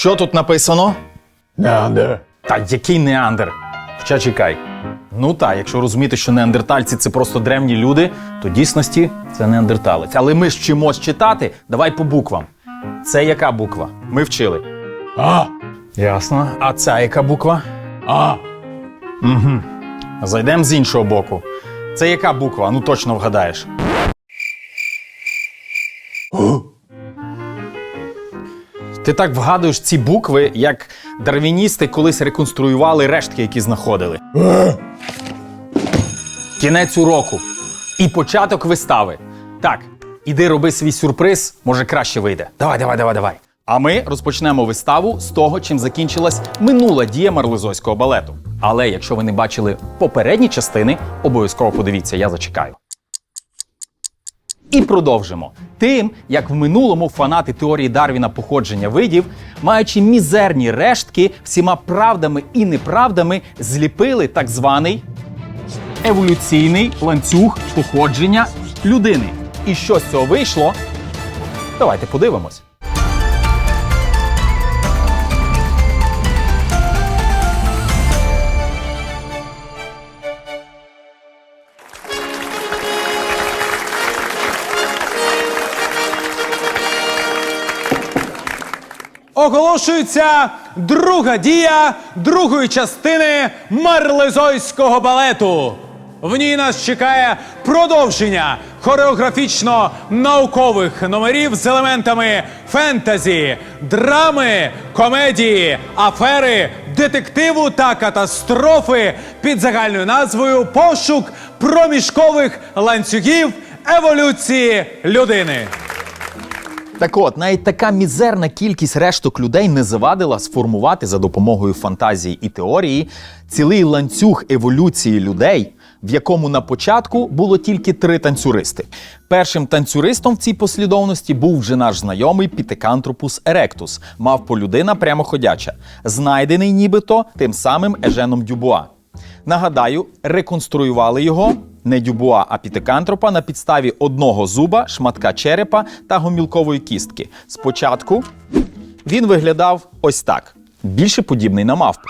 Що тут написано? Неандер. Та який неандер? Хоча чекай. Ну так, якщо розуміти, що неандертальці це просто древні люди, то дійсності це неандерталець. Але ми ж вчимось читати. Давай по буквам. Це яка буква? Ми вчили. А. Ясно. А ця яка буква? А. Зайдемо з іншого боку. Це яка буква? Ну точно вгадаєш. Ти так вгадуєш ці букви, як дарвіністи колись реконструювали рештки, які знаходили. Кінець уроку. І початок вистави. Так, іди роби свій сюрприз, може краще вийде. Давай, давай, давай, давай. А ми розпочнемо виставу з того, чим закінчилась минула дія марлезойського балету. Але якщо ви не бачили попередні частини, обов'язково подивіться, я зачекаю. І продовжимо тим, як в минулому фанати теорії Дарвіна походження видів, маючи мізерні рештки, всіма правдами і неправдами зліпили так званий еволюційний ланцюг походження людини. І що з цього вийшло? Давайте подивимось. Оголошується друга дія другої частини марлезойського балету. В ній нас чекає продовження хореографічно-наукових номерів з елементами фентезі, драми, комедії, афери, детективу та катастрофи під загальною назвою Пошук проміжкових ланцюгів еволюції людини. Так от, навіть така мізерна кількість решток людей не завадила сформувати за допомогою фантазії і теорії цілий ланцюг еволюції людей, в якому на початку було тільки три танцюристи. Першим танцюристом в цій послідовності був вже наш знайомий Пітекантропус еректус, мавполюдина прямоходяча, знайдений нібито тим самим Еженом Дюбуа. Нагадаю, реконструювали його не дюбуа, а пітекантропа на підставі одного зуба, шматка черепа та гомілкової кістки. Спочатку він виглядав ось так: більше подібний на мавпу.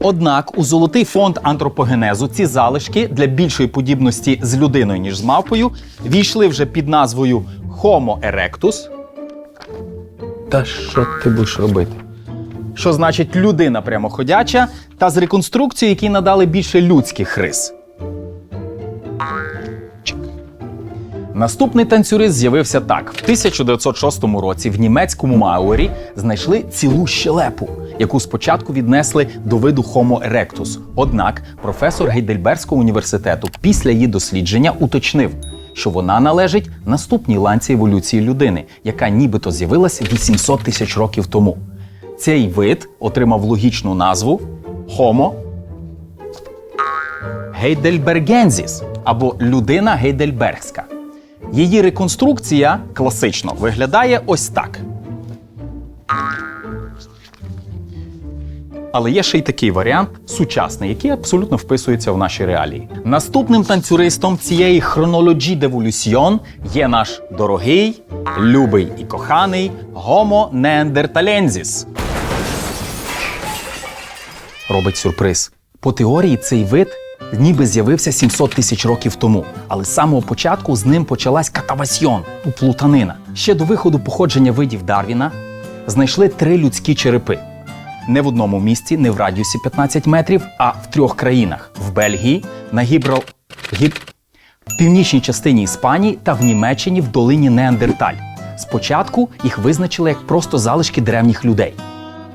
Однак у золотий фонд антропогенезу ці залишки для більшої подібності з людиною, ніж з мавпою, війшли вже під назвою Homo erectus. Та що ти будеш робити? Що значить людина прямоходяча, та з реконструкцією, які надали більше людських рис. Наступний танцюрист з'явився так: в 1906 році в німецькому Мауері знайшли цілу щелепу, яку спочатку віднесли до виду Homo erectus. Однак професор Гейдельбергського університету після її дослідження уточнив, що вона належить наступній ланці еволюції людини, яка нібито з'явилася 800 тисяч років тому. Цей вид отримав логічну назву Homo Гейдельбергензіс або людина гейдельбергська. Її реконструкція класично виглядає ось так. Але є ще й такий варіант сучасний, який абсолютно вписується в наші реалії. Наступним танцюристом цієї хронології деволюсьйон є наш дорогий, любий і коханий Homo neanderthalensis. Робить сюрприз. По теорії цей вид ніби з'явився 700 тисяч років тому, але з самого початку з ним почалась катавасьйон, ну, плутанина. Ще до виходу походження видів Дарвіна знайшли три людські черепи. Не в одному місці, не в радіусі 15 метрів, а в трьох країнах: в Бельгії, на Гібрал... Гіб... в північній частині Іспанії та в Німеччині в долині Неандерталь. Спочатку їх визначили як просто залишки древніх людей.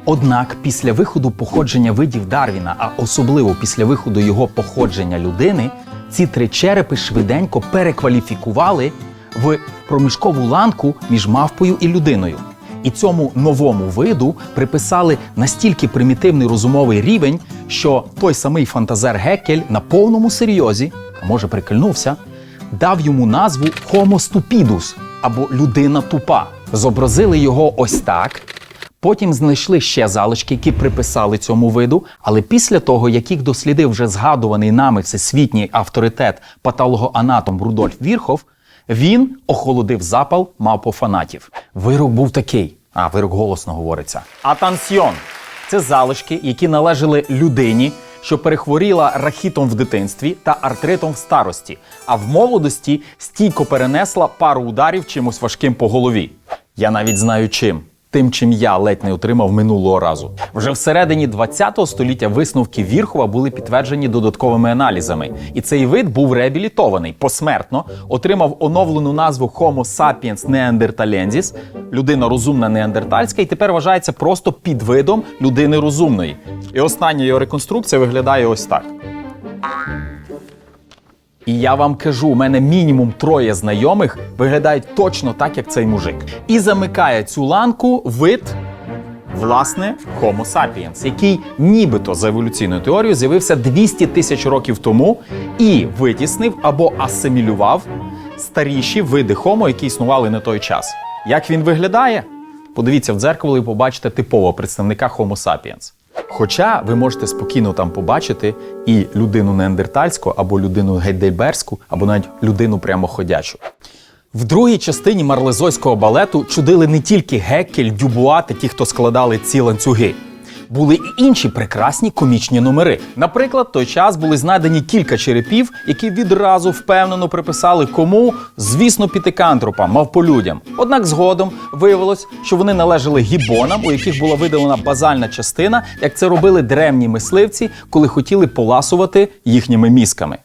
Однак після виходу походження видів Дарвіна, а особливо після виходу його походження людини, ці три черепи швиденько перекваліфікували в проміжкову ланку між мавпою і людиною. І цьому новому виду приписали настільки примітивний розумовий рівень, що той самий фантазер Геккель на повному серйозі, а може прикольнувся, дав йому назву Homo stupidus або людина тупа. Зобразили його ось так. Потім знайшли ще залишки, які приписали цьому виду. Але після того, як їх дослідив вже згадуваний нами всесвітній авторитет патологоанатом Рудольф Вірхов, він охолодив запал мавпофанатів. Вирок був такий: А, вирок голосно говориться. Атансьйон це залишки, які належали людині, що перехворіла рахітом в дитинстві та артритом в старості, а в молодості стійко перенесла пару ударів чимось важким по голові. Я навіть знаю чим. Тим, чим я ледь не отримав минулого разу. Вже всередині 20 століття висновки Вірхова були підтверджені додатковими аналізами, і цей вид був реабілітований посмертно, отримав оновлену назву Homo sapiens neanderthalensis, людина розумна неандертальська, і тепер вважається просто підвидом людини розумної. І остання його реконструкція виглядає ось так. І я вам кажу, у мене мінімум троє знайомих виглядають точно так, як цей мужик. І замикає цю ланку вид, власне, Homo sapiens, який нібито за еволюційною теорією з'явився 200 тисяч років тому і витіснив або асимілював старіші види Homo, які існували на той час. Як він виглядає? Подивіться в дзеркало і побачите типового представника Homo sapiens. Хоча ви можете спокійно там побачити і людину неандертальську, або людину гейдельберську, або навіть людину прямоходячу. В другій частині марлезойського балету чудили не тільки Геккель, Дюбуа та ті, хто складали ці ланцюги. Були і інші прекрасні комічні номери. Наприклад, той час були знайдені кілька черепів, які відразу впевнено приписали кому, звісно, пітикантропам, мавполюдям. Однак згодом виявилось, що вони належали гібонам, у яких була видалена базальна частина, як це робили древні мисливці, коли хотіли поласувати їхніми мізками.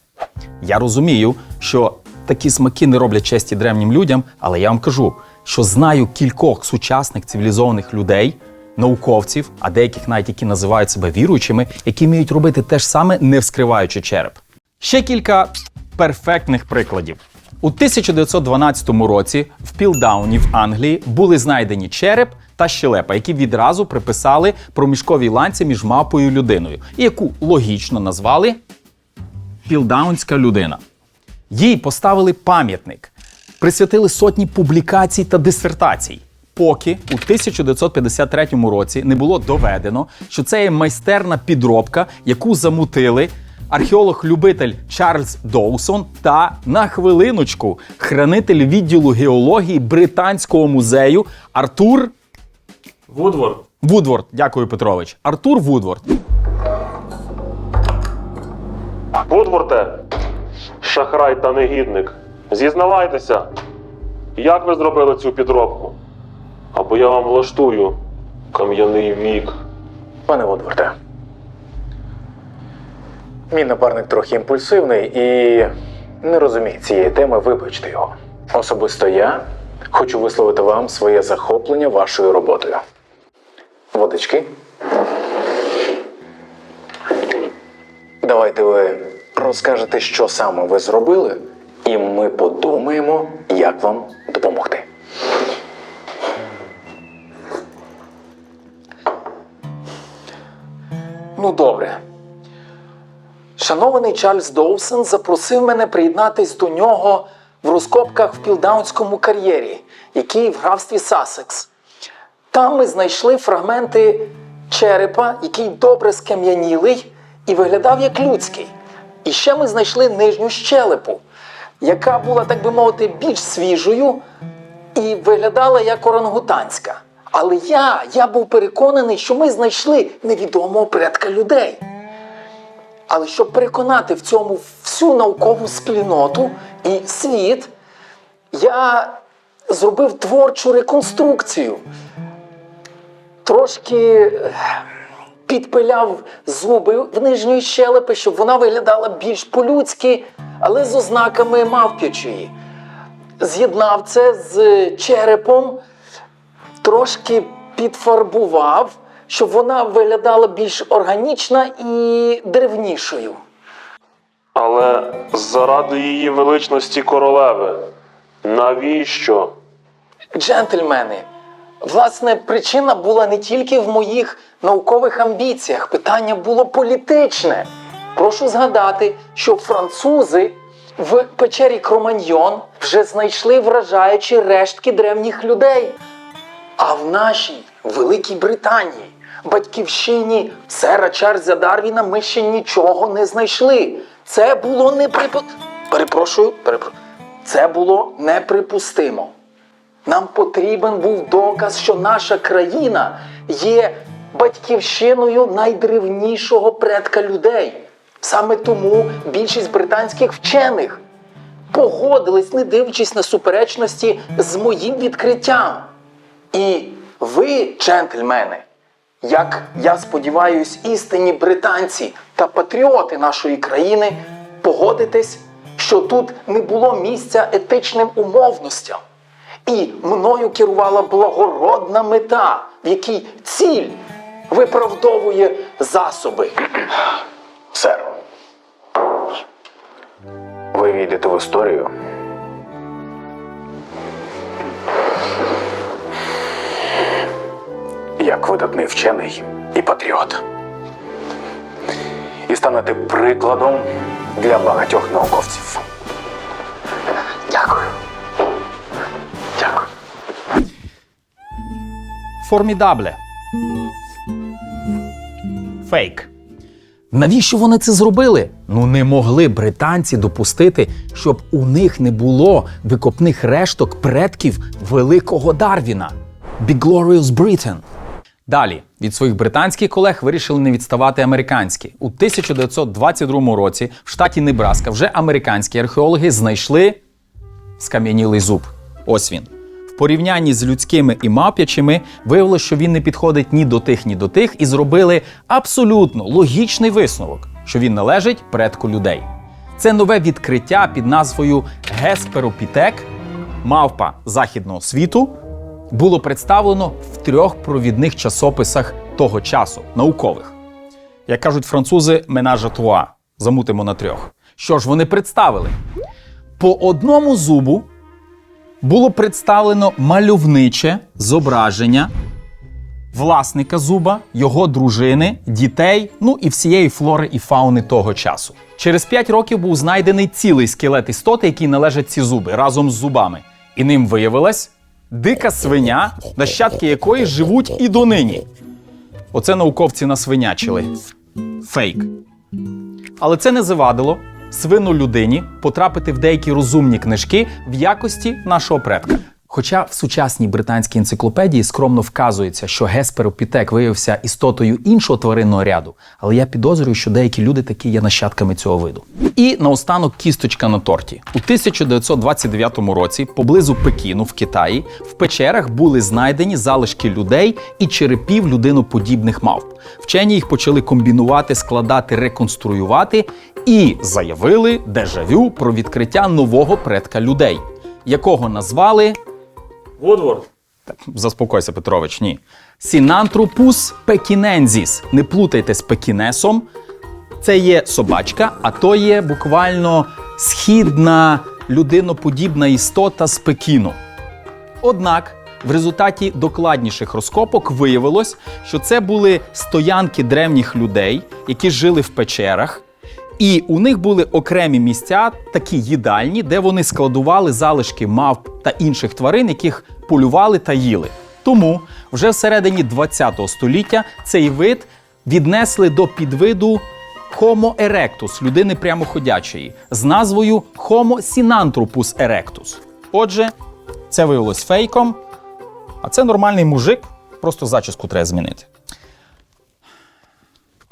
Я розумію, що такі смаки не роблять честі древнім людям, але я вам кажу, що знаю кількох сучасних цивілізованих людей, науковців, а деяких навіть які називають себе віруючими, які вміють робити те ж саме, не вскриваючи череп. Ще кілька перфектних прикладів. У 1912 році в Пілдауні в Англії були знайдені череп та щелепа, які відразу приписали проміжковій ланці між мапою і людиною, яку логічно назвали Пілдаунська людина. Їй поставили пам'ятник, присвятили сотні публікацій та дисертацій. Поки у 1953 році не було доведено, що це є майстерна підробка, яку замутили археолог-любитель Чарльз Доусон та на хвилиночку хранитель відділу геології Британського музею Артур Вудворд. Вудворд. Дякую, Петрович. Артур Вудворд. Вудворте, шахрай та негідник. Зізнавайтеся, як ви зробили цю підробку? Або я вам влаштую кам'яний вік. Пане Водворте, мій напарник трохи імпульсивний і не розуміє цієї теми, вибачте його. Особисто я хочу висловити вам своє захоплення вашою роботою. Водички. Давайте ви розкажете, що саме ви зробили, і ми подумаємо, як вам допомогти. Ну, добре. Шанований Чарльз Доусон запросив мене приєднатись до нього в розкопках в Пілдаунському кар'єрі, який в графстві Сасекс. Там ми знайшли фрагменти черепа, який добре скам'янілий і виглядав як людський. І ще ми знайшли нижню щелепу, яка була, так би мовити, більш свіжою і виглядала як орангутанська. Але я, я був переконаний, що ми знайшли невідомого предка людей. Але щоб переконати в цьому всю наукову спільноту і світ, я зробив творчу реконструкцію. Трошки е, підпиляв зуби в нижньої щелепи, щоб вона виглядала більш по-людськи, але з ознаками мавп'ячої. З'єднав це з черепом, трошки підфарбував, щоб вона виглядала більш органічна і древнішою. Але заради її величності королеви, навіщо? Джентльмени, власне, причина була не тільки в моїх наукових амбіціях, питання було політичне. Прошу згадати, що французи в печері Кроманьйон вже знайшли вражаючі рештки древніх людей. А в нашій Великій Британії, батьківщині сера Чарльза Дарвіна, ми ще нічого не знайшли. Це було неприпу... Перепрошую, перепрошую. Це було неприпустимо. Нам потрібен був доказ, що наша країна є батьківщиною найдревнішого предка людей. Саме тому більшість британських вчених погодились, не дивлячись на суперечності з моїм відкриттям. І ви, джентльмени, як я сподіваюсь, істинні британці та патріоти нашої країни, погодитесь, що тут не було місця етичним умовностям. І мною керувала благородна мета, в якій ціль виправдовує засоби. Сер. Ви війдете в історію. Як видатний вчений і патріот. І станете прикладом для багатьох науковців. Дякую. Дякую. Формідабле. Фейк. Навіщо вони це зробили? Ну не могли британці допустити, щоб у них не було викопних решток предків великого Дарвіна. Big Glorious Britain. Далі від своїх британських колег вирішили не відставати американські. У 1922 році в штаті Небраска вже американські археологи знайшли скам'янілий зуб. Ось він. В порівнянні з людськими і мавп'ячими виявилося, що він не підходить ні до тих, ні до тих, і зробили абсолютно логічний висновок, що він належить предку людей. Це нове відкриття під назвою Гесперопітек, мавпа західного світу, було представлено в трьох провідних часописах того часу, наукових. Як кажуть французи, менажа туа. Замутимо на трьох. Що ж вони представили? По одному зубу було представлено мальовниче зображення власника зуба, його дружини, дітей, ну і всієї флори і фауни того часу. Через 5 років був знайдений цілий скелет істоти, який належать ці зуби разом з зубами. І ним виявилась дика свиня, нащадки якої живуть і донині. Оце науковці насвинячили. Фейк. Але це не завадило свину людині потрапити в деякі розумні книжки в якості нашого предка. Хоча в сучасній британській енциклопедії скромно вказується, що Гесперопітек виявився істотою іншого тваринного ряду, але я підозрюю, що деякі люди такі є нащадками цього виду. І наостанок кісточка на торті. У 1929 році, поблизу Пекіну в Китаї, в печерах були знайдені залишки людей і черепів людиноподібних мавп. Вчені їх почали комбінувати, складати, реконструювати і заявили дежавю про відкриття нового предка людей, якого назвали Вудворд. Заспокойся, Петрович, ні. Сінантропус пекінензіс. Не плутайте з пекінесом. Це є собачка, а то є буквально східна людиноподібна істота з Пекіну. Однак в результаті докладніших розкопок виявилось, що це були стоянки древніх людей, які жили в печерах. І у них були окремі місця, такі їдальні, де вони складували залишки мавп та інших тварин, яких полювали та їли. Тому вже всередині ХХ століття цей вид віднесли до підвиду Homo erectus, людини прямоходячої, з назвою Homo sinanthropus erectus. Отже, це виявилось фейком, а це нормальний мужик, просто зачіску треба змінити.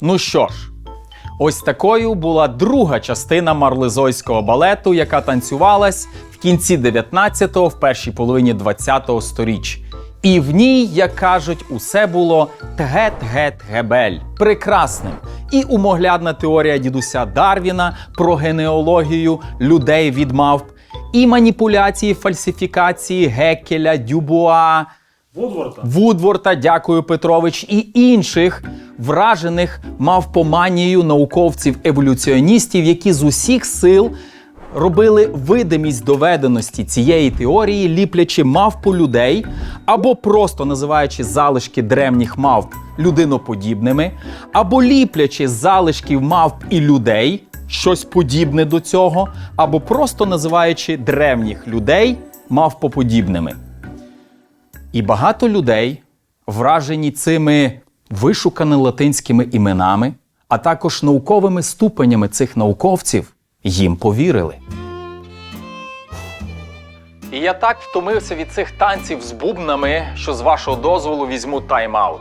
Ну що ж, ось такою була друга частина марлезойського балету, яка танцювалась в кінці 19-го, в першій половині 20-го сторіч. І в ній, як кажуть, усе було тгет-гет-гебель прекрасним. І умоглядна теорія дідуся Дарвіна про генеалогію людей від мавп, і маніпуляції, фальсифікації Геккеля, Дюбуа, Вудворда. Вудворта, дякую Петрович, і інших вражених мавпоманією науковців-еволюціоністів, які з усіх сил робили видимість доведеності цієї теорії, ліплячи мавпу людей або просто називаючи залишки древніх мавп людиноподібними, або ліплячи з залишків мавп і людей щось подібне до цього, або просто називаючи древніх людей мавпоподібними. І багато людей, вражені цими вишуканими латинськими іменами, а також науковими ступенями цих науковців, їм повірили. І я так втомився від цих танців з бубнами, що з вашого дозволу візьму тайм-аут.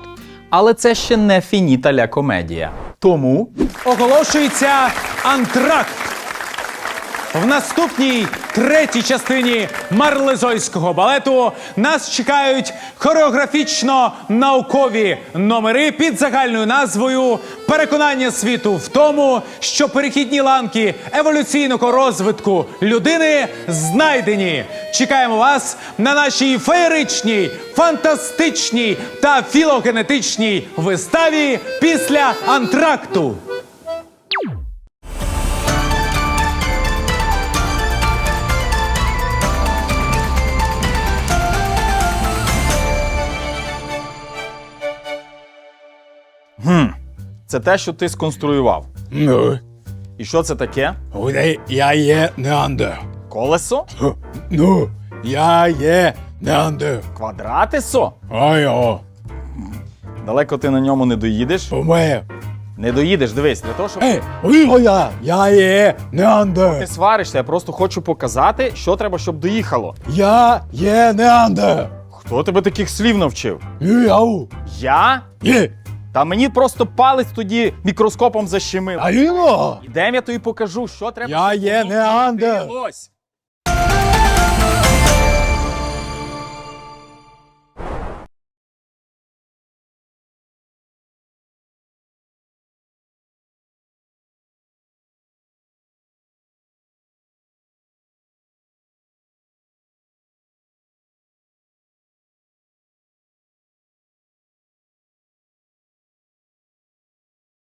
Але це ще не фініта ля комедія. Тому Оголошується антракт. В наступній третій частині марлезойського балету нас чекають хореографічно-наукові номери під загальною назвою Переконання світу в тому, що перехідні ланки еволюційного розвитку людини знайдені. Чекаємо вас на нашій феєричній, фантастичній та філогенетичній виставі після антракту. Це те, що ти сконструював. Ну, І що це таке? я є неандер. Колесо? Ну, я є неандер. Квадратисо? Ой, о, Далеко ти на ньому не доїдеш. помер. Не доїдеш, дивись, для того, щоб Ей, я, я є ти неандер. сваришся, я просто хочу показати, що треба, щоб доїхало. Я є неандер. Хто тебе таких слів навчив? Яу. Я? Є. Та мені просто палець тоді мікроскопом защемив. А іно. Ідем я тобі покажу, що треба. Я щоб є воно неандер. крутилось.